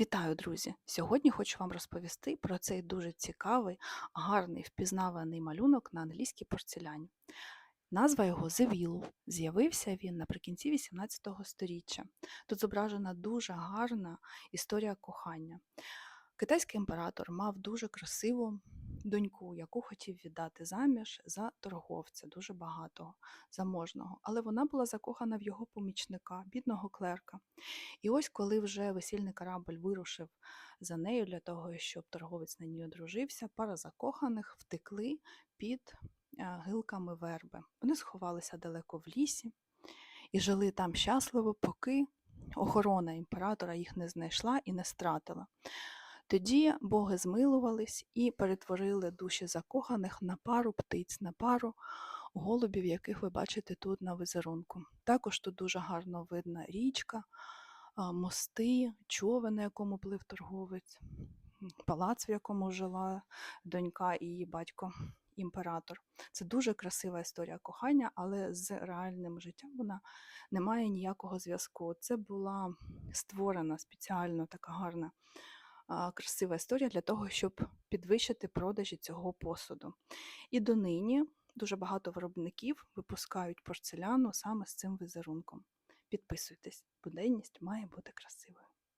Вітаю, друзі! Сьогодні хочу вам розповісти про цей дуже цікавий, гарний, впізнаваний малюнок на англійській порцеляні. Назва його Wheel. З'явився він наприкінці 18 століття. Тут зображена дуже гарна історія кохання. Китайський імператор мав дуже красиву доньку, яку хотів віддати заміж за торговця, дуже багатого, заможного. Але вона була закохана в його помічника, бідного клерка. І ось коли вже весільний корабль вирушив за нею для того, щоб торговець на ній одружився, пара закоханих втекли під е, гилками верби. Вони сховалися далеко в лісі і жили там щасливо, поки охорона імператора їх не знайшла і не стратила. Тоді боги змилувались і перетворили душі закоханих на пару птиць, на пару голубів, яких ви бачите тут на візерунку. Також тут дуже гарно видна річка, мости, човен, на якому плив торговець, палац, в якому жила донька і її батько. Імператор. Це дуже красива історія кохання, але з реальним життям вона не має ніякого зв'язку. Це була створена спеціально така гарна красива історія для того, щоб підвищити продажі цього посуду. І донині дуже багато виробників випускають порцеляну саме з цим візерунком. Підписуйтесь, буденність має бути красивою.